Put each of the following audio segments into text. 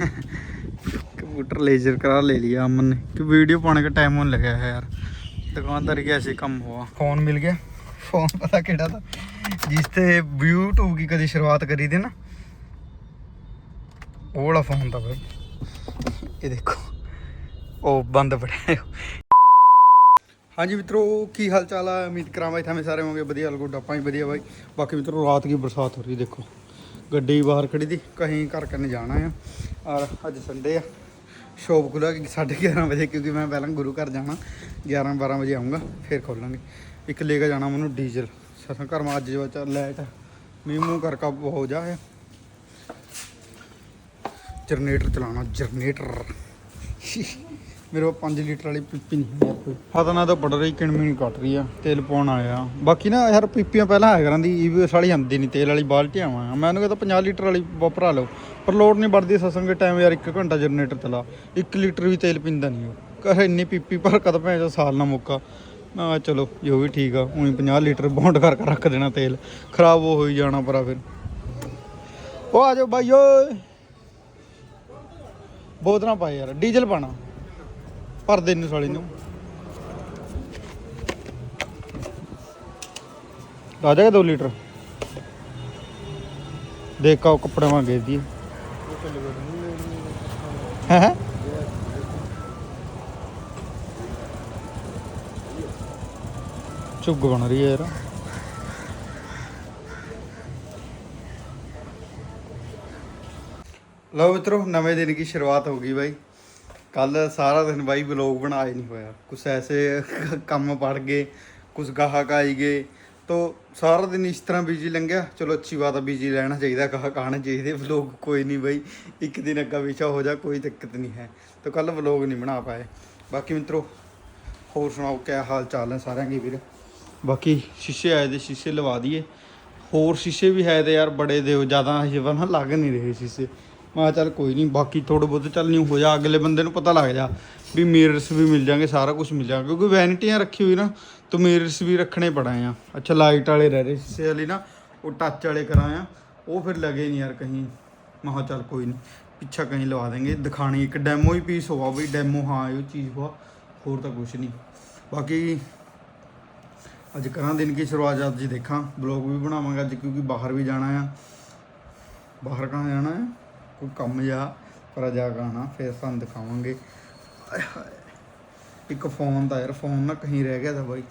Computer laser करा ले लिया अमन ने कि वीडियो पाने का टाइम होने लगा है यार। दुकानदारी का ऐसे कम हुआ। फ़ोन मिल गया। फ़ोन पता केड़ा था? जिससे ब्लूटूब की कभी शुरुआत करी थी ना। वो वाला फ़ोन था भाई। ये देखो। ओ बंद पड़ा। हाँ जी मित्रों की हाल चाल है? उम्मीद करा भाई थे सारे होंगे। बढ़िया गुड आप ही बढ़िया भाई। बाकी मित्रों रात की बरसात हो रही देखो। ਗੱਡੀ ਬਾਹਰ ਖੜੀ ਦੀ, ਕਹੀਂ ਘਰ ਕਰਨੇ ਜਾਣਾ ਆ। ਔਰ ਅੱਜ ਸੰਡੇ ਆ। ਸ਼ੋਪ ਖੁੱਲਾ 11:30 ਵਜੇ, ਕਿਉਂਕਿ ਮੈਂ ਪਹਿਲਾਂ ਗੁਰੂ ਘਰ ਜਾਣਾ। 11 12 ਵਜੇ ਆਉਂਗਾ ਫਿਰ ਖੋਲਾਂਗੇ। ਇੱਕ ਲੈ ਕੇ ਜਾਣਾ ਮੈਨੂੰ ਡੀਜ਼ਲ। ਸਸਾਂ ਘਰ ਮਾ ਅੱਜ ਜੋ ਲਾਈਟ ਮੀਂਹ ਮੂੰਹ ਕਰਕੇ ਹੋ ਜਾ ਹੈ ਜਨਰੇਟਰ ਚਲਾਉਣਾ, ਜਨਰੇਟਰ। ਮੇਰੇ ਕੋਲ 5 ਲੀਟਰ ਵਾਲੀ ਪੀਪੀ ਨਹੀਂ ਹੈ ਯਾਰ ਕੋਈ ਪਤਾ ਨਾ ਤਾਂ ਪੜ ਰਹੀ ਕਿਣਮੀ ਕੱਟ ਰਹੀ ਆ, ਤੇਲ ਪਾਉਣ ਆਇਆ ਬਾਕੀ ਨਾ ਯਾਰ ਪੀਪੀਆਂ ਪਹਿਲਾਂ ਆਇਆ ਕਰਾਂਦੀ ਇਹ ਸਾਲੀ ਆਉਂਦੀ ਨਹੀਂ, ਤੇਲ ਵਾਲੀ ਬਾਲਟੀ ਆਵਾਂ। ਮੈਂ ਉਹਨੂੰ ਕਹਿੰਦਾ 50 ਲੀਟਰ ਵਾਲੀ ਬ- ਲਓ। ਪਰ ਲੋਡ ਨਹੀਂ ਵੜਦੀ ਸਸੰਗ ਟਾਈਮ ਯਾਰ 1 ਘੰਟਾ ਜਨਰੇਟਰ ਚਲਾ 1 ਲੀਟਰ ਵੀ ਤੇਲ ਪੀਂਦਾ ਨਹੀਂ ਉਹ। ਕਹੇ ਇੰਨੀ ਪੀਪੀ ਭਰ ਕਦ ਭੈਣ ਸਾਲ ਨਾ ਮੁੱਕਾ। ਮੈਂ ਕਿਹਾ ਚਲੋ, ਜੋ ਵੀ ਠੀਕ ਆ, ਉਹੀ 50 ਲੀਟਰ ਬੌਂਡ ਕਰਕੇ ਰੱਖ ਦੇਣਾ ਤੇਲ। ਖਰਾਬ ਹੋ ਹੀ ਜਾਣਾ ਪਰਾ ਫਿਰ। ਉਹ ਆ ਜਾਓ ਬਾਈ, ਓਏ। ਬੋਤਲਾਂ ਪਾਏ ਯਾਰ, ਡੀਜ਼ਲ ਪਾਣਾ ਭਰ ਦੇ ਨੂੰ ਸਾਲੀ ਨੂੰ। ਆ ਜਾਏਗਾ 2 ਲੀਟਰ। ਦੇਖ ਕਾ ਕੱਪੜੇ ਮੰਗੇ ਦੀ ਹੈ। ਚੁੱਗ ਬਣ ਰਹੀ ਹੈ ਯਾਰ। ਲਓ ਮਿੱਤਰੋ, ਨਵੇਂ ਦਿਨ ਦੀ ਸ਼ੁਰੂਆਤ ਹੋ ਗਈ ਬਾਈ। ਕੱਲ ਸਾਰਾ ਦਿਨ ਬਾਈ ਵਲੌਗ ਬਣਾਏ ਨਹੀਂ ਹੋਇਆ। ਕੁਛ ਐਸੇ ਕੰਮ ਪੜ ਗਏ, ਕੁਛ ਗਾਹਕ ਆਈ ਗਏ। ਤੋ ਸਾਰਾ ਦਿਨ ਇਸ ਤਰ੍ਹਾਂ ਬਿਜ਼ੀ ਲੰਘਿਆ। ਚਲੋ ਅੱਛੀ ਬਾਤ ਆ ਬਿਜ਼ੀ ਰਹਿਣਾ ਚਾਹੀਦਾ, ਗਾਹਕ ਆਉਣੇ ਚਾਹੀਦੇ ਵਲੌਗ ਕੋਈ ਨਹੀਂ ਬਾਈ, ਇੱਕ ਦਿਨ ਅੱਗਾ ਪਿਛਾ ਹੋ ਜਾ, ਕੋਈ ਦਿੱਕਤ ਨਹੀਂ ਹੈ। ਤੋ ਕੱਲ ਵਲੌਗ ਨਹੀਂ ਬਣਾ ਪਾਏ। ਬਾਕੀ ਮਿੱਤਰੋ, ਹੋਰ ਸੁਣਾਓ, ਕਿਆ ਹਾਲ ਚਾਲ ਹੈ ਸਾਰਿਆਂ ਦੇ ਵੀਰ? ਬਾਕੀ ਸ਼ੀਸ਼ੇ ਆਏ ਦੇ, ਸ਼ੀਸ਼ੇ ਲਵਾ ਦਈਏ। ਹੋਰ ਸ਼ੀਸ਼ੇ ਵੀ ਹੈ ਤੇ ਯਾਰ, ਬੜੇ ਦਿਓ, ਜ਼ਿਆਦਾ ਹਜੇ ਨਾ ਲੱਗ ਨਹੀਂ ਰਹੇ ਸ਼ੀਸ਼ੇ। ਮੈਂ ਕਿਹਾ ਚੱਲ ਕੋਈ ਨਹੀਂ ਬਾਕੀ ਥੋੜਾ ਬਹੁਤ ਚੱਲ ਨਹੀਂ ਹੋ ਜਾ, ਅਗਲੇ ਬੰਦੇ ਨੂੰ ਪਤਾ ਲੱਗ ਜਾ ਵੀ ਮਿਰਰਸ ਵੀ ਮਿਲ ਜਾਣਗੇ, ਸਾਰਾ ਕੁਝ ਮਿਲ ਜਾਏਗਾ ਕਿਉਂਕਿ ਵੈਨਿਟੀਆਂ ਰੱਖੀ ਹੋਈ ਨਾ, ਤਾਂ ਮਿਰਰਸ ਵੀ ਰੱਖਣੇ ਪੜਾਏ ਆ। ਅੱਛਾ ਲਾਈਟ ਵਾਲੇ ਰਹਿ ਰਹੇ ਸੀ, ਵਾਲੀ ਨਾ, ਉਹ ਟੱਚ ਵਾਲੇ ਕਰਾਇਆ ਉਹ ਫਿਰ ਲਗੇ ਨਹੀਂ ਯਾਰ ਕਹੀਂ। ਮੈਂ ਕਿਹਾ ਚੱਲ ਕੋਈ ਨਹੀਂ ਪਿੱਛਾ ਕਹੀਂ ਲਵਾ ਦੇਂਗੇ ਦਿਖਾਣੀ ਇੱਕ ਡੈਮੋ ਹੀ ਪੀਸ ਹੋਵਾ ਬਈ ਡੈਮੋ ਹਾਂ, ਇਹ ਚੀਜ਼ ਹੋਆ, ਹੋਰ ਤਾਂ ਕੁਝ ਨਹੀਂ ਬਾਕੀ ਅੱਜ ਕਰਾਂ ਦਿਨ ਕੀ ਸ਼ੁਰੂਆਤ, ਅੱਜ ਹੀ ਦੇਖਾਂ ਬਲੌਗ ਵੀ ਬਣਾਵਾਂਗਾ ਅੱਜ, ਕਿਉਂਕਿ ਬਾਹਰ ਵੀ ਜਾਣਾ ਆ। ਬਾਹਰ ਕਹਾਂ ਜਾਣਾ ਹੈ ਕੋਈ ਕੰਮ ਜਾ ਪਰ ਜਾ ਫਿਰ ਤੁਹਾਨੂੰ ਦਿਖਾਵਾਂਗੇ। ਇੱਕ ਫੋਨ ਦਾ ਯਾਰ ਫੋਨ ਨਾ ਕਹੀਂ ਰਹਿ ਗਿਆ ਤਾਂ ਬਾਈ।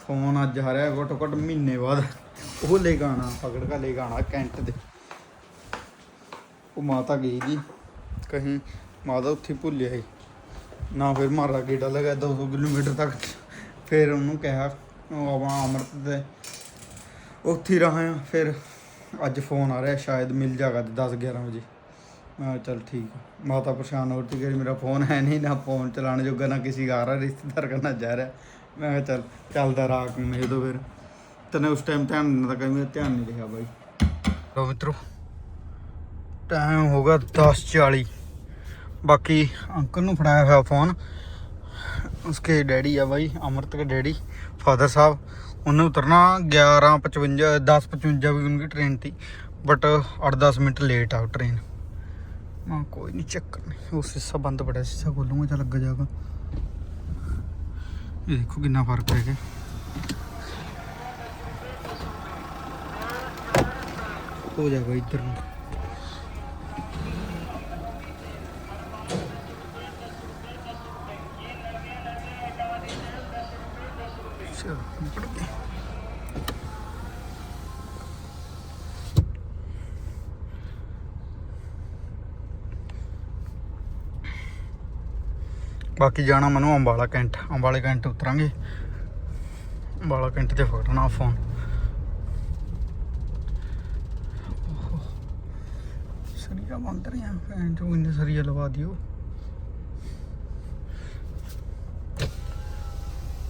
ਫੋਨ ਅੱਜ ਆ ਰਿਹਾ ਘੱਟੋ ਘੱਟ ਮਹੀਨੇ ਬਾਅਦ ਉਹ ਲੈ ਕੇ ਆਣਾ ਪਕੜ ਕੇ ਲੈ ਕੇ ਆਣਾ ਕੈਂਟ ਦੇ ਉਹ ਮਾਤਾ ਗਈ ਜੀ, ਕਹੀਂ ਮਾਤਾ ਉੱਥੇ ਭੁੱਲਿਆ ਸੀ। ਨਾ ਫਿਰ ਮਾਰਾ ਗੇੜਾ ਲਗਾ 200 ਕਿਲੋਮੀਟਰ ਤੱਕ। ਫਿਰ ਉਹਨੂੰ ਕਿਹਾ, ਉਹ ਆਵਾਂ ਅਮਰਤ ਦੇ ਉੱਥੇ ਹੀ ਰਹਾ ਆ, ਫਿਰ ਅੱਜ ਫੋਨ ਆ ਰਿਹਾ, ਸ਼ਾਇਦ ਮਿਲ ਜਾਗਾ 10 11 ਵਜੇ। ਹਾਂ ਚਲ ਠੀਕ ਮਾਤਾ ਪਰੇਸ਼ਾਨ ਹੋ ਰਹੀ ਕਿ ਮੇਰਾ ਫੋਨ ਹੈ ਨਹੀਂ, ਨਾ ਫੋਨ ਚਲਾਣ ਜੋਗਾ, ਨਾ ਕਿਸੇ ਘਰ ਆ ਰਿਸ਼ਤੇਦਾਰ ਕਰਨਾ ਜਾ ਰਿਹਾ। ਮੈਂ ਕਿਹਾ ਚਲ ਚੱਲਦਾ ਰਾਤ ਨੂੰ ਨਹੀਂ ਫਿਰ। ਤਨੇ ਉਸ ਟਾਈਮ ਟਾਈਮ ਦਾ ਕਹੀਂ ਧਿਆਨ ਨਹੀਂ ਰਿਹਾ ਬਾਈ। ਲੋ ਮਿੱਤਰੋ ਟਾਈਮ ਹੋ ਗਿਆ 10:40 ਬਾਕੀ ਅੰਕਲ ਨੂੰ ਫੜਾਇਆ ਹੋਇਆ ਫੋਨ। ਉਸਕੇ ਡੈਡੀ ਆ ਬਾਈ, ਅਮਰਤ ਕੇ ਡੈਡੀ, ਫਾਦਰ ਸਾਹਿਬ। ਉਹਨੇ ਉਤਰਨਾ 11:55 10:55 ਵੀ ਉਹਨਕੀ ਟ੍ਰੇਨ ਥੀ ਬਟ 8-10 ਮਿੰਟ ਲੇਟ ਆ ਟ੍ਰੇਨ माँ कोई नहीं, चक्कर नहीं। वो शीशा बंद पड़ा शीशा खोलूँगा चल लग जाएगा। ये देखो कितना फ़र्क है हो जाएगा इधर। ਨੂੰ। चलो ਬਾਕੀ ਜਾਣਾ ਮੈਨੂੰ ਅੰਬਾਲਾ ਕੈਂਟ, ਅੰਬਾਲੇ ਕੈਂਟ ਉਤਰਾਂਗੇ। ਅੰਬਾਲਾ ਕੈਂਟ ਤੇ ਫੜਨਾ ਫੋਨ। ਸਰੀਆ ਬੰਦ ਰਿਹਾ ਫੈਨ ਜੋ ਇੰਨੇ ਸਰੀਆ ਲਵਾ ਦਿਓ।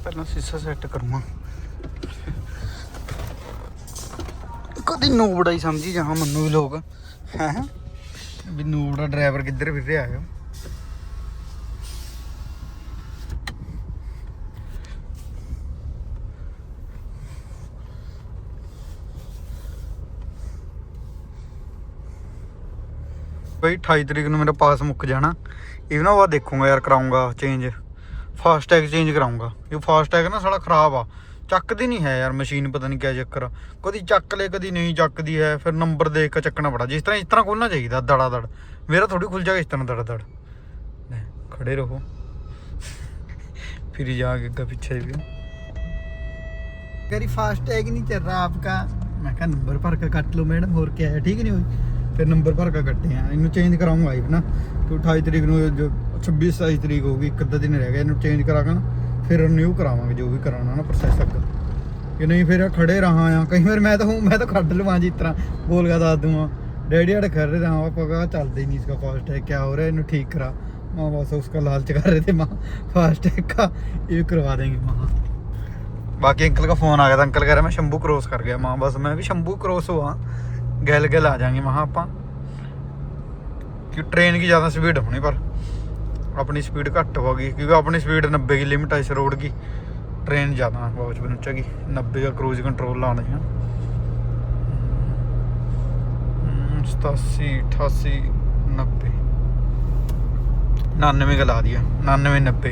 ਪਹਿਲਾਂ ਸੀਸਾ ਸੈੱਟ ਕਰੂੰਗਾ। ਕਦੀ ਨੂਬੜਾ ਹੀ ਸਮਝੀ ਜਹਾਂ ਮੈਨੂੰ ਵੀ ਲੋਕ। ਹੈ? ਵੀ ਨੂਬੜਾ ਡਰਾਈਵਰ ਕਿੱਧਰ ਫਿਰ ਰਿਹਾ ਹੈ ਬਈ 28 ਤਰੀਕ ਨੂੰ ਮੇਰਾ ਪਾਸ ਮੁੱਕ ਜਾਣਾ ਇਹ ਨਾ ਬਾਅਦ ਦੇਖੂੰਗਾ ਯਾਰ ਕਰਾਉਂਗਾ ਚੇਂਜ ਫਾਸਟੈਗ ਚੇਂਜ ਕਰਾਉਂਗਾ ਇਹ ਫਾਸਟੈਗ ਨਾ ਸਾਲਾ ਖਰਾਬ ਆ ਚੱਕਦੀ ਨਹੀਂ ਹੈ ਯਾਰ ਮਸ਼ੀਨ ਪਤਾ ਨਹੀਂ ਕਿਆ ਚੱਕਰ ਆ ਕਦੀ ਚੱਕ ਲੈ ਕਦੀ ਨਹੀਂ ਚੱਕਦੀ ਹੈ ਫਿਰ ਨੰਬਰ ਦੇਖ ਕੇ ਚੱਕਣਾ ਬੜਾ ਜਿਸ ਤਰ੍ਹਾਂ ਇਸ ਤਰ੍ਹਾਂ ਖੋਲਣਾ ਚਾਹੀਦਾ ਦੜਾ ਦੜ ਮੇਰਾ ਥੋੜੀ ਖੁੱਲ ਜਾਏਗਾ ਇਸ ਤਰ੍ਹਾਂ ਦੜ ਦੜ ਲੈ, ਖੜੇ ਰਹੋ फिर जा के आगे पीछे भी करी फास्ट टैग नहीं चल रहा आपका मैं कहा नंबर भर का कट लो मैडम और क्या है ठीक नहीं हुई ਫਿਰ ਨੰਬਰ ਭਰ ਕੇ ਕੱਟੇ ਆ ਇਹਨੂੰ ਚੇਂਜ ਕਰਾਉਂਗਾ ਆਈ ਨਾ ਕਿ 28 ਤਰੀਕ ਨੂੰ ਜੋ 26 27 ਤਰੀਕ ਹੋਊਗੀ ਇੱਕ ਅੱਧਾ ਦਿਨ ਰਹਿ ਗਿਆ ਇਹਨੂੰ ਚੇਂਜ ਕਰਾ ਕੇ ਨਾ ਫਿਰ ਰਿਨਿਊ ਕਰਾਵਾਂਗੇ ਜੋ ਵੀ ਕਰਾਉਣਾ ਨਾ ਪ੍ਰੋਸੈਸ ਅੱਗੇ ਕਿ ਨਹੀਂ ਫਿਰ ਖੜੇ ਰਹਾ ਆ ਕਈ ਵਾਰ ਮੈਂ ਤਾਂ ਹੂੰ ਮੈਂ ਤਾਂ ਕੱਢ ਲਵਾਂ ਜਿਸ ਤਰ੍ਹਾਂ ਬੋਲ ਕੇ ਦੱਸ ਦੂੰਗਾ ਡੈਡੀ ਅੜ ਖੜ ਰਹਾ ਹਾਂ ਪਗਾ ਚੱਲਦਾ ही नहीं इसका फास्ट है क्या हो रहा है इन्हें ठीक करा माँ बस उसका लालच कर रहे थे माँ फास्ट टैग का ये करवा देंगे माँ बाकी अंकल का फोन आ गया था अंकल कह रहे मैं शंभू क्रॉस कर गया माँ बस मैं भी शंभू क्रॉस हुआ गैल गैल आ जाएंगे वहाँ आप कि ट्रेन की ज़्यादा स्पीड होनी पर अपनी स्पीड घट होगी क्योंकि अपनी स्पीड 90 की लिमिट है इस रोड की ट्रेन ज़्यादा बहुत पहुँचा की 90 का क्रूज कंट्रोल लाना है सतासी अठासी नब्बे नानवे का ला दिया नानवे नब्बे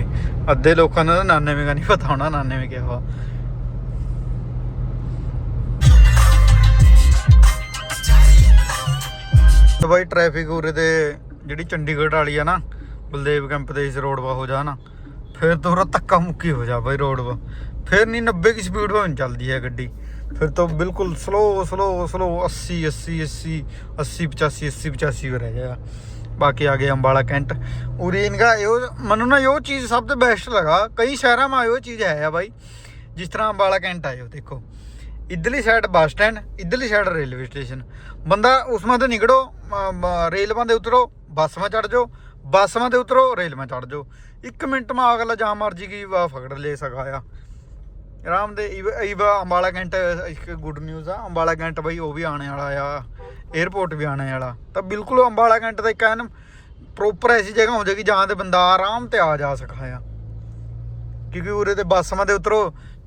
अद्धे लोगों ने नानवे का नहीं पता होना नानवे क्या हुआ ਤੇ ਬਾਈ ਟ੍ਰੈਫਿਕ ਉਰੇ ਦੇ ਜਿਹੜੀ ਚੰਡੀਗੜ੍ਹ ਵਾਲੀ ਆ ਨਾ, ਬਲਦੇਵ ਕੈਂਪ ਤੇ ਇਸ ਰੋਡ ਵਾ ਹੋ ਜਾ ਨਾ, ਫਿਰ ਤਾਂ ਉਰਾ ਧੱਕਾ ਮੁੱਕੀ ਹੋ ਜਾ ਬਾਈ ਰੋਡ ਵਾ ਫਿਰ ਨਹੀਂ 90 ਦੀ ਸਪੀਡ ਵਿੱਚ ਚੱਲਦੀ ਹੈ ਗੱਡੀ। ਫਿਰ ਤੋਂ ਬਿਲਕੁਲ ਸਲੋ ਸਲੋ ਸਲੋ 80 80 80 80 85 80 85 ਹੋ ਰਹਿ ਜਾਏਗਾ ਬਾਕੀ ਆ ਗਏ ਅੰਬਾਲਾ ਕੈਂਟ। ਉਰੇ ਇਨਕਾ ਇਹ ਮੈਨੂੰ ਨਾ ਇਹ ਚੀਜ਼ ਸਭ ਤੋਂ ਬੈਸਟ ਲਗਾ। ਕਈ ਸ਼ਹਿਰਾਂ में ਇਹ ਚੀਜ਼ ਹੈ ਆ ਬਾਈ। ਜਿਸ ਤਰ੍ਹਾਂ ਅੰਬਾਲਾ ਕੈਂਟ ਆਇਓ ਦੇਖੋ। इधरली साइड बस स्टैंड इधरली साइड रेलवे स्टेशन बंदा उसमें तो निकलो रेल में उतरो बस में चढ़ जाओ बस में उतरो रेल में चढ़ जाओ एक मिनट में अगला जहाँ मर्जी की वा फकड़ ले सका आ आराम दे ईवा अंबाला कैंट एक गुड न्यूज़ आ अंबाला कैंट भाई वो भी आने वाला आ एयरपोर्ट भी आने वाला तो बिल्कुल अंबाला कैंट का एक एन ਪ੍ਰੋਪਰ ਐਸੀ ਜਗ੍ਹਾ ਹੋ ਜਾਏਗੀ ਜਹਾਂ ਤੇ ਬੰਦਾ ਆਰਾਮ ਤੇ ਆ ਜਾ ਸਕਾ ਆ ਕਿਉਂਕਿ ਉਰੇ ਤੇ ਬੱਸ ਮਾ ਤੇ ਉਤਰੋ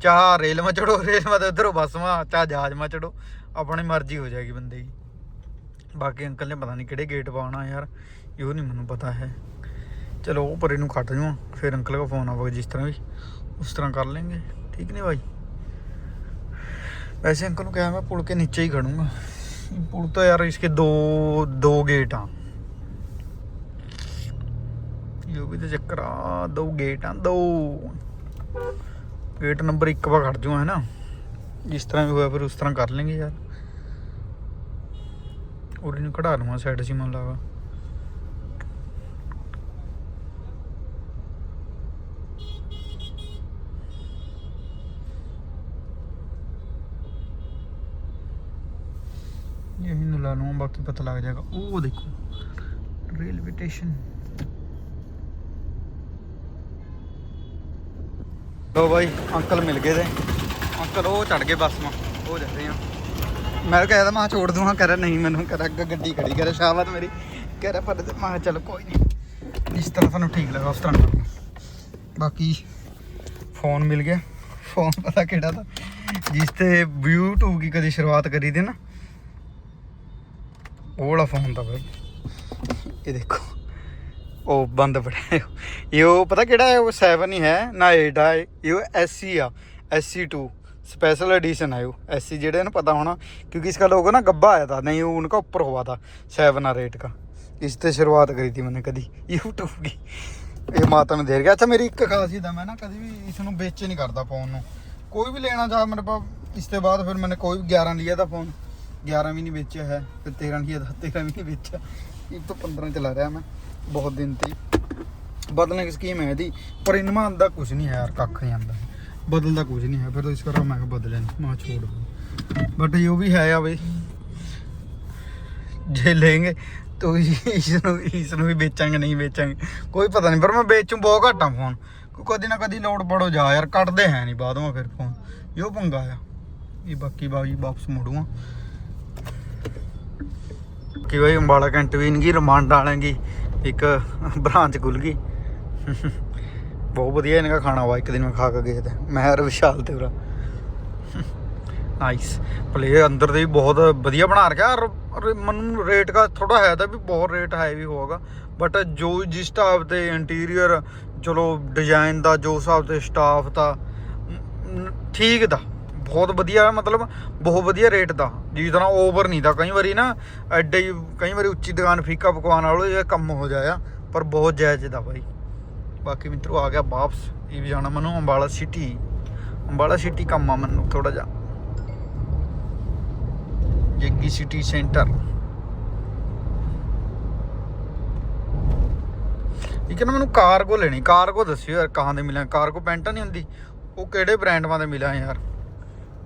चाह रेल में चढ़ो रेल में तो इधरों बस में चाहे जहाज़ में चढ़ो अपनी मर्ज़ी हो जाएगी बंदे की बाकी अंकल ने पता नहीं कि गेट पाना यार यो नहीं मैं पता है चलो वो परे कट जाऊँ फिर अंकल का फ़ोन आवेगा जिस तरह भी उस तरह कर लेंगे ठीक नहीं भाई वैसे अंकल क्या मैं पुल के नीचे ही खड़ूँगा पुल तो यार इसके दो दो गेट हाँ यो भी तो चक्कर दो गेट हाँ दो गेट नंबर एक बार खड़ जाऊँ, है ना? जिस तरह भी हो फिर उस तरह कर लेंगे यार। और इन्हें कटा लूँगा सैड से मन लगा यही ला लूँगा, बाकी पता लग जाएगा। ओ, देखो। Railway station. ਲੋ ਬਾਈ, ਅੰਕਲ ਮਿਲ ਗਏ ਤੇ। ਅੰਕਲ, ਉਹ ਚੜ ਗਏ ਬੱਸ ਮਾ। ਉਹ ਜਾ ਰਹੇ ਆ। ਮੈਂ ਕਹਿਆ ਮੈਂ ਛੋੜ ਦੂੰਗਾ ਕਰ ਨਹੀਂ ਮੈਨੂੰ ਕਰ ਅੱਗੇ ਗੱਡੀ ਖੜੀ ਕਰ ਸ਼ਾਬਾਤ ਮੇਰੀ। ਕਹਿ ਪਰ ਮੈਂ ਕਿਹਾ ਚੱਲ ਕੋਈ ਨਹੀਂ ਜਿਸ ਤਰ੍ਹਾਂ ਤੁਹਾਨੂੰ ਠੀਕ ਲੱਗਾ, ਉਸ ਤਰ੍ਹਾਂ ਬਾਕੀ ਫੋਨ ਮਿਲ ਗਿਆ। ਫੋਨ ਪਤਾ ਕਿਹੜਾ ਤਾਂ। ਜਿਸ ਤੇ YouTube ਕੀ ਕਦੀ ਸ਼ੁਰੂਆਤ ਕਰੀ ਦੀ ਨਾ, ਉਹ ਵਾਲਾ ਫੋਨ ਦਾ ਬਾਈ। ਇਹ ਦੇਖੋ। ਉਹ ਬੰਦ ਫੜਿਆ ਇਹ ਉਹ ਪਤਾ ਕਿਹੜਾ ਹੈ ਉਹ 7 ਹੀ ਹੈ ਨਾ 8 ਆ ਇਹ ਐਸਸੀ ਆ ਐਸਸੀ 2 स्पेशल एडिशन है वो एस सी जेडे पता होना क्योंकि इसका लोगो ना गब्बा आया था नहीं वो उनका ऊपर हुआ था सेवन आर एट का इससे शुरुआत करी थी मैंने कभी यूट्यूब की ये माता में देर गया अच्छा मेरी एक खासियत है मैं ना कभी भी इस बेच नहीं करता फोन कोई भी लेना चाह मेरे पास इसके बाद फिर मैंने कोई भी ग्यारह लिया था फोन ग्यारह भी नहीं बेचा है फिर तेरह लिया था तेरह भी नहीं बेचा ਵੀ ਨਹੀਂ ਵੇਚਿਆ ਇਹ ਤੋਂ 15 ਚਲਾ ਰਿਹਾ ਮੈਂ, ਬਹੁਤ ਦਿਨ ਤੇ ਬਦਲਣੇ ਦੀ ਸਕੀਮ ਹੈ ਇਹਦੀ, ਪਰ ਇਨਮਾਂ ਆਂਦਾ ਕੁਝ ਨਹੀਂ ਹੈ ਯਾਰ, ਕੱਖ ਨਹੀਂ ਆਂਦਾ ਬਦਲਦਾ ਕੁਝ ਨਹੀਂ ਹੈ, ਫਿਰ ਇਸ ਕਰਕੇ ਮੈਂ ਕਿਹਾ ਬਦਲੇ ਨਹੀਂ ਮੈਂ ਕਿਹਾ ਛੋੜ ਬਟ ਇਹ ਵੀ ਹੈ ਆ ਬਈ, ਜੇ ਲੈਂਗੇ तो ਇਸ ਨੂੰ ਇਸ ਨੂੰ ਵੀ ਵੇਚਾਂਗੇ, ਨਹੀਂ ਵੇਚਾਂਗੇ। ਕੋਈ ਪਤਾ ਨਹੀਂ ਪਰ ਮੈਂ ਵੇਚੂ ਬਹੁਤ ਘੱਟਾ ਫੋਨ ਕੋਈ ਕਦੀ ਨਾ ਕਦੀ ਲੋਡ ਪੜੋ ਜਾ ਯਾਰ, ਕੱਟਦੇ ਹੈ ਨਹੀਂ ਬਾਅਦੋਂ ਫਿਰ ਫੋਨ ਇਹੋ ਪੰਗਾ ਆ। ਇਹ ਬਾਕੀ ਬਾਜੀ ਵਾਪਸ ਮੁੜੂਆ। ਕਿ ਭਾਈ ਅੰਬਾਲਾ ਕੈਂਟ ਵੀ ਇਨਗੀ ਰਿਮਾਂਡ ਵਾਲਾਂਗੀ ਇੱਕ ਬ੍ਰਾਂਚ ਖੁੱਲ ਗਈ। ਬਹੁਤ ਵਧੀਆ ਇਹਨਾਂ ਦਾ ਖਾਣਾ ਵਾ, ਇੱਕ ਦਿਨ ਮੈਂ ਖਾ ਕੇ ਗਿਆ ਤੇ। ਮੈਂ ਹਰ ਵਿਸ਼ਾਲ ਤੇ ਉਰਾ। ਨਾਈਸ ਪਲੇ ਅੰਦਰ ਦੇ ਵੀ ਬਹੁਤ ਵਧੀਆ ਬਣਾ ਰੱਖਿਆ। ਔਰ ਮੈਨੂੰ ਰੇਟ ਦਾ ਥੋੜਾ ਹੈ ਤਾਂ ਵੀ ਬਹੁਤ ਰੇਟ ਹੈ ਵੀ ਹੋਗਾ ਬਟ ਜੋ ਜਿਸ ਹਿਸਾਬ ਤੇ ਇੰਟੀਰੀਅਰ ਚਲੋ ਡਿਜ਼ਾਈਨ ਦਾ, ਜੋ ਹਿਸਾਬ ਤੇ ਸਟਾਫ ਦਾ ਠੀਕ ਦਾ। ਬਹੁਤ ਵਧੀਆ, ਮਤਲਬ ਬਹੁਤ ਵਧੀਆ ਰੇਟ ਦਾ। ਜਿਸ ਤਰ੍ਹਾਂ ਓਵਰ ਨਹੀਂ ਦਾ। ਕਈ ਵਾਰੀ ਨਾ ਐਡੇ ਹੀ, ਕਈ ਵਾਰੀ ਉੱਚੀ ਦੁਕਾਨ ਫੀਕਾ ਪਕਵਾਨ ਵਾਲੋ ਇਹ ਕੰਮ ਹੋ ਜਾਇਆ ਪਰ ਬਹੁਤ ਜਾਇਜ਼ ਦਾ ਬਾਈ। ਬਾਕੀ ਮਿੱਤਰੋ ਆ ਗਿਆ ਵਾਪਸ। ਇਹ ਵੀ ਜਾਣਾ ਮੈਨੂੰ ਅੰਬਾਲਾ ਸਿਟੀ ਅੰਬਾਲਾ ਸਿਟੀ ਕੰਮ ਆ ਮੈਨੂੰ ਥੋੜਾ ਜਿਹਾ। ਜੱਗੀ ਸਿਟੀ ਸੈਂਟਰ ਇਹ ਨਾ ਮੈਨੂੰ ਕਾਰਗੋ ਲੈਣੀ। ਕਾਰਗੋ ਦੱਸਿਓ ਯਾਰ, ਕਹਾਂ ਦੇ ਮਿਲਾਂ। ਕਾਰਗੋ ਪੈਂਟਾਂ ਨਹੀਂ ਹੁੰਦੀ। ਉਹ ਕਿਹੜੇ ਬ੍ਰਾਂਡ ਵਾਂ ਦੇ ਮਿਲਾਂ ਯਾਰ?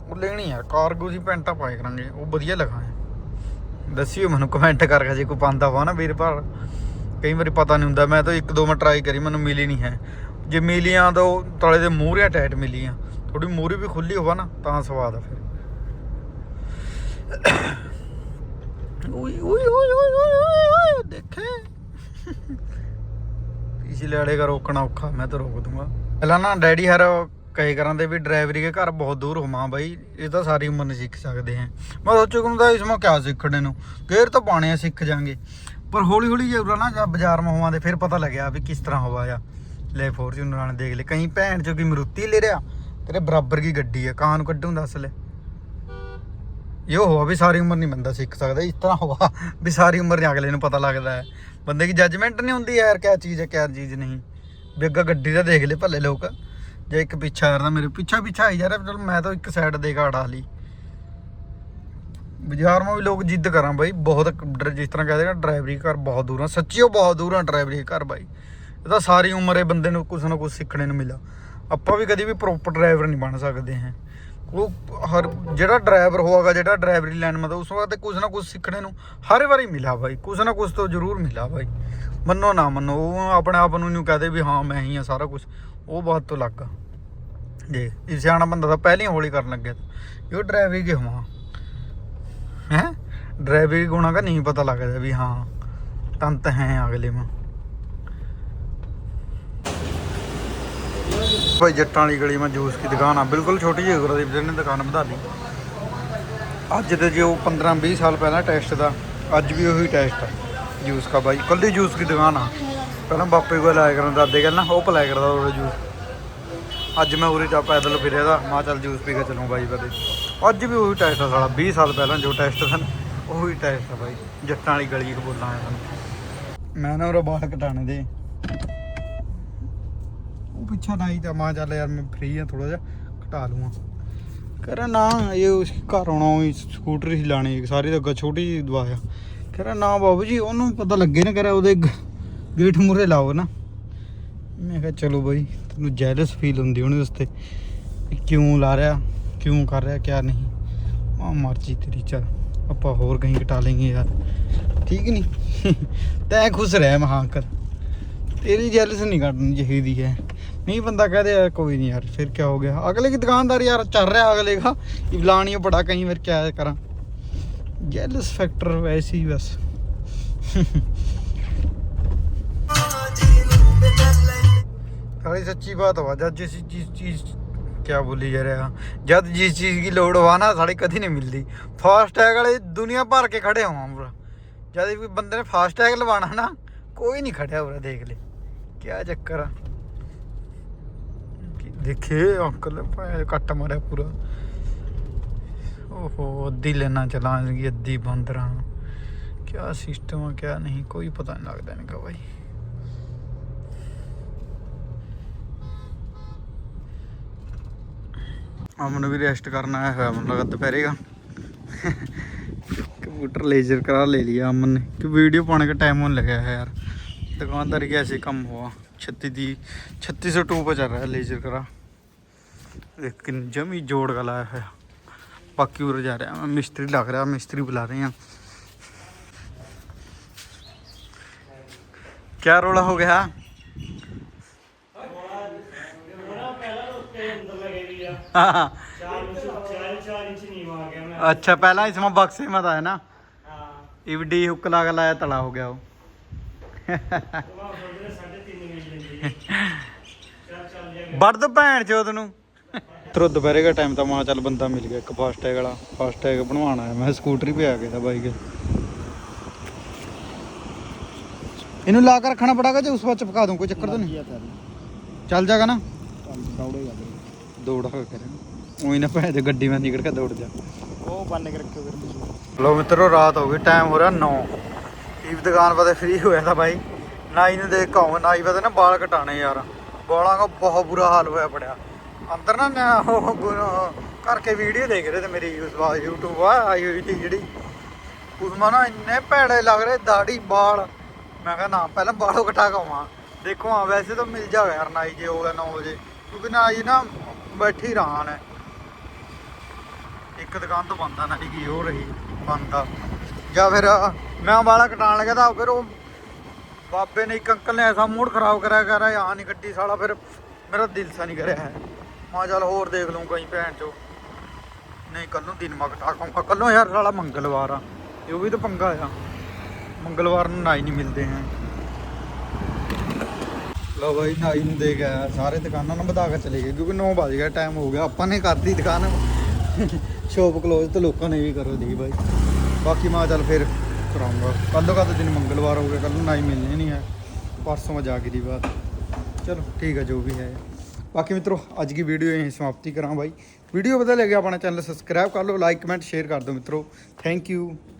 ਉਹ ਲੈਣੀ ਆ ਕਾਰਗੋ ਦੀ ਪੈਂਟਾਂ ਪਾਏ ਕਰਾਂਗੇ, ਉਹ ਵਧੀਆ ਲਗਾਏ ਦੱਸਿਓ ਮੈਨੂੰ ਕਮੈਂਟ ਕਰਕੇ ਜੇ ਕੋਈ ਪਾਉਂਦਾ ਵਾ ਨਾ ਵੀਰ ਭਰਾ। ਕਈ ਵਾਰੀ ਪਤਾ ਨਹੀਂ ਹੁੰਦਾ, ਮੈਂ ਤਾਂ ਇੱਕ ਦੋ ਵਾਰ ਟਰਾਈ ਕਰੀ, ਮੈਨੂੰ ਮਿਲੀ ਨਹੀਂ ਹੈ। ਜੇ ਮਿਲੀਆਂ ਤਾਂ ਉਹ ਤਲੇ ਦੇ ਮੂਹਰੀਆਂ ਟਾਈਟ ਮਿਲੀਆਂ। ਥੋੜੀ ਮੂਹਰੀ ਵੀ ਖੁੱਲੀ ਹੋਵਾ ਨਾ, ਤਾਂ ਸਵਾਦ ਆ ਫਿਰ। ਓਏ ਓਏ ਓਏ ਓਏ ਓਏ ਦੇਖੇ। ਪਿਛਲੇ ਵਾਲੇ ਦਾ ਰੋਕਣਾ ਔਖਾ, ਮੈਂ ਤਾਂ ਰੋਕ ਦੂੰਗਾ। ਪਹਿਲਾਂ ਨਾ ਡੈਡੀ ਹਰ ਕਹੇ ਕਰਾਂਦੇ ਵੀ ਡਰਾਈਵਰੀ ਦੇ ਘਰ ਬਹੁਤ ਦੂਰ ਹੋਵਾਂ ਬਾਈ, ਇਹ ਤਾਂ ਸਾਰੀ ਉਮਰ ਨਹੀਂ ਸਿੱਖ ਸਕਦੇ ਹੈ। ਮੈਂ ਸੋਚੂ ਕਿ ਹੁੰਦਾ ਇਸ ਮਾ ਕਿਆ ਸਿੱਖਣੇ ਨੂੰ ਗੇਰ ਤਾਂ ਪਾਣੇ ਆ, ਸਿੱਖ ਜਾਾਂਗੇ। ਪਰ ਹੌਲੀ ਹੌਲੀ ਜੇ ਉਰਾ ਨਾ ਜਾਂ ਬਾਜ਼ਾਰ ਮਾ ਹੋਵਾਂ ਤੇ ਫਿਰ ਪਤਾ ਲੱਗਿਆ ਵੀ ਕਿਸ ਤਰ੍ਹਾਂ ਹਵਾ ਆ। ਲੈ ਫੋਰਚੂਨਰ ਨਾਲ ਦੇਖ ਲੈ, ਕਈ ਭੈਣ ਚੋ ਕੀ ਮਰੂਤੀ ਲੈ ਰਿਆ। ਤੇਰੇ ਬਰਾਬਰ ਕੀ ਗੱਡੀ ਆ, ਕਾਂ ਨੂੰ ਕੱਢੂ ਦੱਸ ਲੈ। ਇਹ ਹੋਆ ਵੀ ਸਾਰੀ ਉਮਰ ਨਹੀਂ ਬੰਦਾ ਸਿੱਖ ਸਕਦਾ, ਇਸ ਤਰ੍ਹਾਂ ਹੋਵਾ ਵੀ ਸਾਰੀ ਉਮਰ ਨਹੀਂ ਅਗਲੇ ਨੂੰ ਪਤਾ ਲੱਗਦਾ ਹੈ। ਬੰਦੇ ਦੀ ਜੱਜਮੈਂਟ ਨਹੀਂ ਹੁੰਦੀ ਯਾਰ ਕਿਆ ਚੀਜ਼ ਹੈ, ਕਿਆ ਚੀਜ਼ ਨਹੀਂ। ਵੀ ਅੱਗਾ ਗੱਡੀ ਦਾ ਦੇਖ ਲੈ ਭੱਲੇ ਲੋਕ। ਜੇ ਇੱਕ ਪਿੱਛਾ ਯਾਰ ਮੇਰੇ, ਪਿੱਛਾ ਪਿੱਛਾ ਆਈ ਜਾ ਰਿਹਾ ਚਲ ਮੈਂ ਤਾਂ ਇੱਕ ਸਾਈਡ ਦੇ ਘਾੜਾ ਲਈ। ਬਾਜ਼ਾਰ ਮਾ ਵੀ ਲੋਕ ਜਿੱਦ ਕਰਾਂ ਬਾਈ, ਬਹੁਤ ਜਿਸ ਤਰ੍ਹਾਂ ਕਹਦੇ ਨਾ ਡਰਾਈਵਰੀ ਘਰ ਬਹੁਤ ਦੂਰ ਆ। ਸੱਚੀ ਉਹ ਬਹੁਤ ਦੂਰ ਆ ਡਰਾਈਵਰੀ ਘਰ ਬਾਈ। ਇਹ ਤਾਂ ਸਾਰੀ ਉਮਰ ਇਹ ਬੰਦੇ ਨੂੰ ਕੁਛ ਨਾ ਕੁਛ ਸਿੱਖਣੇ ਨੂੰ ਮਿਲਾ ਆਪਾਂ ਵੀ ਕਦੀ ਵੀ ਪ੍ਰੋਪਰ ਡਰਾਈਵਰ ਨਹੀਂ ਬਣ ਸਕਦੇ ਹਾਂ। ਉਹ ਹਰ, ਜਿਹੜਾ ਡਰਾਈਵਰ ਹੋਗਾ ਜਿਹੜਾ ਡਰਾਈਵਰੀ ਲਾਈਨ ਮਤਲਬ ਉਸ ਵਾਸਤੇ ਕੁਝ ਨਾ ਕੁਝ ਸਿੱਖਣੇ ਨੂੰ ਹਰ ਵਾਰੀ ਮਿਲਾ ਬਾਈ। ਕੁਝ ਨਾ ਕੁਝ ਤੋਂ ਜ਼ਰੂਰ ਮਿਲਾ ਬਾਈ। ਮੰਨੋ ਨਾ ਮੰਨੋ, ਉਹ ਆਪਣੇ ਆਪ ਨੂੰ ਨਹੀਂ ਕਹਦੇ ਵੀ ਹਾਂ, ਮੈਂ ਹੀ ਆ, ਸਾਰਾ ਕੁਝ ਉਹ ਬਾਤ ਤੋਂ ਲੱਗ ਜੇ ਇਹ ਸਿਆਣਾ ਬੰਦਾ ਤਾਂ ਪਹਿਲਾਂ ਹੀ ਹੌਲੀ ਕਰਨ ਲੱਗਿਆ ਇਹ ਡਰਾਈਵਰੀ ਕੇ ਹੁਆ ਹੈ? ਡਰਾਈਵਰੀ ਗੁਣਾ ਦਾ ਨਹੀਂ ਪਤਾ ਲੱਗਦਾ ਵੀ ਹਾਂ, ਤੰਤ ਹੈ ਅਗਲੇ ਮਾ ਭਾਈ ਜੱਟਾਂ ਵਾਲੀ ਗਲੀ ਮੈਂ ਜੂਸ ਦੀ ਦੁਕਾਨ ਆ, ਬਿਲਕੁਲ ਛੋਟੀ ਜਿਹੀ ਗੁਰਦੀਪ ਜੀ ਨੇ ਦੁਕਾਨ ਵਧਾ ਲਈ। ਅੱਜ ਤਾਂ ਜੇ ਉਹ 15 20 ਸਾਲ ਪਹਿਲਾਂ ਟੈਸਟ ਦਾ, ਅੱਜ ਵੀ ਉਹੀ ਟੈਸਟ ਆ ਜੂਸ ਦਾ ਬਾਈ, ਕੱਲੀ ਜੂਸ ਦੀ ਦੁਕਾਨ ਆ। ਪਹਿਲਾਂ ਬਾਪੇ ਕੋਲ ਲਾਇਆ ਕਰਨ, ਦਾਦੇ ਕਹਿੰਦਾ ਉਹ ਪਲਾਇਆ ਕਰਦਾ ਉਹ ਜੂਸ। ਅੱਜ ਮੈਂ ਉਰੇ ਜਾ ਪੈਦਲ ਫਿਰਿਆ ਦਾ ਮਾ ਚੱਲ ਜੂਸ ਪੀ ਕੇ ਚੱਲੂ ਬਾਈ ਕਦੇ ਅੱਜ ਵੀ ਉਹੀ ਟੈਸਟ ਆ ਸਾਲਾ 20 ਸਾਲ ਪਹਿਲਾਂ ਜੋ ਟੈਸਟ ਸਨ, ਉਹੀ ਟੈਸਟ ਆ ਬਾਈ, ਜੱਟਾਂ ਵਾਲੀ ਗਲੀ ਚ ਆਇਆ ਤੁਹਾਨੂੰ ਮੈਂ ਨਾ ਉਹ ਬਾਲ ਕਟਾਣੇ ਦੇ। ਉਹ ਪਿੱਛਾ ਨਹੀਂ ਤਾਂ ਮਾਂ ਚੱਲ ਯਾਰ ਮੈਂ ਫ੍ਰੀ ਆ ਥੋੜਾ ਜਿਹਾ ਘਟਾ ਲੂੰਗਾ ਕਰਾਂ ਨਾ, ਇਹ ਉਸ ਘਰ ਆਉਣਾ ਉਹ ਸਕੂਟਰ ਹੀ ਲਾਣੀ ਸਾਰੀ ਤਾਂ ਅੱਗਾ ਛੋਟੀ ਜਿਹੀ ਦਵਾਇਆ ਕਰਾਂ ਨਾ ਬਾਬੂ ਜੀ, ਉਹਨੂੰ ਪਤਾ ਲੱਗੇ ਨਾ ਕਰਾ ਉਹਦੇ ਗੇਟ ਮੂਰੇ ਲਾਓ ਨਾ ਮੈਂ ਕਿਹਾ ਚਲੋ ਬਾਈ ਤੈਨੂੰ ਜੈਲਸ ਫੀਲ ਹੁੰਦੀ ਉਹਨੇ ਵਾਸਤੇ ਵੀ ਕਿਉਂ ਲਾ ਰਿਹਾ ਕਿਉਂ ਕਰ ਰਿਹਾ ਕਿਆ ਨਹੀਂ ਆ ਮਰਜ਼ੀ ਤੇਰੀ ਚੱਲ ਆਪਾਂ ਹੋਰ ਕਹੀਂ ਘਟਾ ਲੈਂਗੇ ਯਾਰ ਠੀਕ ਨਹੀਂ ਤੈਂ ਖੁਸ਼ ਰਹਿ ਮਹਾਂਕਰ ਤੇਰੀ ਜੈਲਸ ਨਹੀਂ ਕੱਢਣੀ ਚਾਹੀਦੀ ਹੈ ਨਹੀਂ ਬੰਦਾ ਕਹਦੇ ਯਾਰ ਕੋਈ ਨਹੀਂ ਯਾਰ ਫਿਰ ਕੀ ਹੋ ਗਿਆ ਅਗਲੇ की दुकानदार यार चल रहा है अगले का ये लानी है बड़ा कहीं फिर क्या करा जेलस फैक्टर वैसे ही बस भाई, सच्ची बात हुआ, जब जिस चीज़ चीज़ क्या बोली जा रहा जब जिस चीज़ की लोड हुआ ना, साड़ी कभी नहीं मिलती। फास्टैग वाले दुनिया भर के खड़े हो जब भी बंदे ने फास्टैग लवाना ना, कोई नहीं खड़े उरा देख ले। क्या चक्कर देखे, अंकल कट मारे पूरा। ओहो, अद्धी लेना चला अद्धी बंदर क्या सिस्टम है, क्या नहीं, कोई पता नहीं लगता इनका, भाई। अमन भी रेस्ट करना आया हुआ अमन लगा दोपहरे का कंप्यूटर लेजर करा ले लिया अमन ने कि वीडियो पाने का टाइम होने लगा है यार दुकानदारी के ऐसे कम हुआ छत्तीस दी छत्तीस सौ टू पर चल रहा है लेजर करा लेकिन जमी जोड़ का लाया है बाकी उधर जा रहा है मिस्त्री लग रहा मिस्त्री बुला रहे हैं क्या रोला हो गया हाँ अच्छा पहला इसमें बक्से में था है ना ईवडी हुक लगा लाया तला हो गया वो ਵੜ ਦੋ ਭੈਣ ਚੋਦ ਨੂੰ ਮਿੱਤਰੋ ਦੁਪਹਿਰੇ ਦਾ ਟਾਈਮ ਤਾਂ ਮਾਂ ਚੱਲ ਬੰਦਾ ਮਿਲ ਗਿਆ ਇੱਕ ਫਾਸਟ ਟੈਗ ਵਾਲਾ ਫਾਸਟ ਟੈਗ ਬਣਵਾਉਣਾ ਹੈ ਮੈਂ ਸਕੂਟਰੀ पे ਆ ਗਿਆ था ਬਾਈਕ ਇਹਨੂੰ ਲਾ ਕੇ ਰੱਖਣਾ ਪੜਾਗਾ ਜੇ ਉਸ ਵਾਰ ਚਪਕਾ ਦੂੰ ਕੋਈ ਚੱਕਰ ਤਾਂ ਨਹੀਂ ਚੱਲ ਜਾਗਾ ਨਾ ਦੌੜੇਗਾ ਦੌੜ ਹੋ ਕਰੇ ਉਹੀ ਨਾ ਭੈਣ ਦੇ ਗੱਡੀ ਮੈਂ ਨਿਕਲ ਕੇ ਦੌੜ ਜਾ। ਉਹ ਬੰਨ ਕੇ ਰੱਖਿਓ ਫਿਰ ਤੁਸੀਂ। ਲੋ ਮਿੱਤਰੋ ਰਾਤ ਹੋ ਗਈ ਟਾਈਮ ਹੋ ਰਿਹਾ 9 ਟੀਵ ਦੁਕਾਨ ਪਤੇ ਫ੍ਰੀ ਹੋਇਆ ਤਾਂ ਬਾਈ। ਨਾਈ ਨੂੰ ਦੇਖ ਕਹੂੰ ਨਾਈ ਪਤੇ ਨਾ ਵਾਲ ਕਟਾਣੇ ਯਾਰ। ਵਾਲਾਂ ਦਾ ਬਹੁਤ ਬੁਰਾ ਹਾਲ ਹੋਇਆ ਪੜਿਆ। ਅੰਦਰ ਨਾ ਮੈਂ ਉਹ ਕਰਕੇ ਵੀਡੀਓ ਦੇਖ ਰਹੇ ਤੇ ਮੇਰੀ YouTube ਆ ਆਈ ਹੋਈ ਸੀ ਜਿਹੜੀ। ਉਸ ਮਾ ਨਾ ਇੰਨੇ ਭੈੜੇ ਲੱਗ ਰਹੇ ਦਾੜੀ ਵਾਲ। ਮੈਂ ਕਿਹਾ ਨਾ ਪਹਿਲਾਂ ਵਾਲੋਂ ਕਟਾ ਕੇ ਆਵਾਂ। ਦੇਖੋ ਹਾਂ ਵੈਸੇ ਤਾਂ ਮਿਲ ਜਾਵੇ ਯਾਰ ਨਾਈ ਜੇ ਹੋ ਗਿਆ 9 ਵਜੇ। ਕਿਉਂਕਿ ਨਾਈ ਨਾ ਬੈਠੀ ਰਹਾਂ ਨੇ ਇੱਕ ਦੁਕਾਨ ਤੋਂ ਬੰਦਾ ਨਾ ਕੀ ਹੋ ਰਹੀ, ਬੰਦਾ। ਜਾਂ ਫਿਰ ਮੈਂ ਵਾਲਾ ਕਟਾਣ ਲੱਗਾ ਤਾਂ ਫਿਰ ਉਹ ਬਾਬੇ ਨੇ ਇੱਕ ਅੰਕਲ ਨੇ ਐਸਾ ਮੂਡ ਖਰਾਬ ਕਰਿਆ ਕਰ ਰਿਹਾ ਨਹੀਂ ਗੱਡੀ ਸਾਲਾ। ਫਿਰ ਮੇਰਾ ਦਿਲ ਸਾ ਨਹੀਂ ਕਰਿਆ। ਹੈ ਮਾ ਚੱਲ ਹੋਰ ਦੇਖ ਲੂੰ ਕहीं ਭੈਣ ਚੋ। ਨਹੀਂ ਕੱਲ ਨੂੰ ਦਿਨ ਮਾ ਕਟਾ ਕਾਂਗਾ ਕੱਲੋਂ ਯਾਰ ਸਾਲਾ ਮੰਗਲਵਾਰ ਆ। ਇਹ ਵੀ ਤਾਂ ਪੰਗਾ ਆ। ਮੰਗਲਵਾਰ ਨੂੰ ਨਾਈ ਨਹੀਂ ਮਿਲਦੇ ਹੈ ਲਓ ਬਾਈ ਨਾਈ ਨੂੰ ਦੇ ਗਿਆ, ਸਾਰੇ ਦੁਕਾਨਾਂ ਨੂੰ ਵਧਾ ਕੇ ਚਲੇ ਗਏ, ਕਿਉਂਕਿ 9 ਵਜ ਗਿਆ ਟਾਈਮ ਹੋ ਗਿਆ। ਆਪਾਂ ਨੇ ਕਰਤੀ ਦੁਕਾਨ। ਸ਼ੋਪ ਕਲੋਜ਼ ਤੇ ਲੋਕਾਂ ਨੇ ਵੀ ਕਰੋ ਦੀ ਬਾਈ। ਬਾਕੀ ਮੈਂ ਚੱਲ ਫਿਰ ਕਰਾਉਂਗਾ। ਕੱਲ ਕਦ ਦਿਨ ਮੰਗਲਵਾਰ ਹੋ ਗਿਆ ਕੱਲ ਨੂੰ ਨਾਈ ਮਿਲਣੀ ਨਹੀਂ ਹੈ। ਪਰਸੋਂ ਮੈਂ ਜਾ ਕੇ ਦੀ ਬਾਤ। ਚਲੋ, ਠੀਕ ਹੈ, ਜੋ ਵੀ ਹੈ। ਬਾਕੀ ਮਿੱਤਰੋ, ਅੱਜ ਦੀ ਵੀਡੀਓ ਇਹ ਸਮਾਪਤੀ ਕਰਾਂ ਬਾਈ। ਵੀਡੀਓ ਵਧੀਆ ਲੱਗਿਆ ਆਪਣਾ ਚੈਨਲ ਸਬਸਕ੍ਰਾਈਬ ਕਰ ਲਓ ਲਾਈਕ ਕਮੈਂਟ ਸ਼ੇਅਰ ਕਰ ਦਿਓ ਮਿੱਤਰੋ। Thank you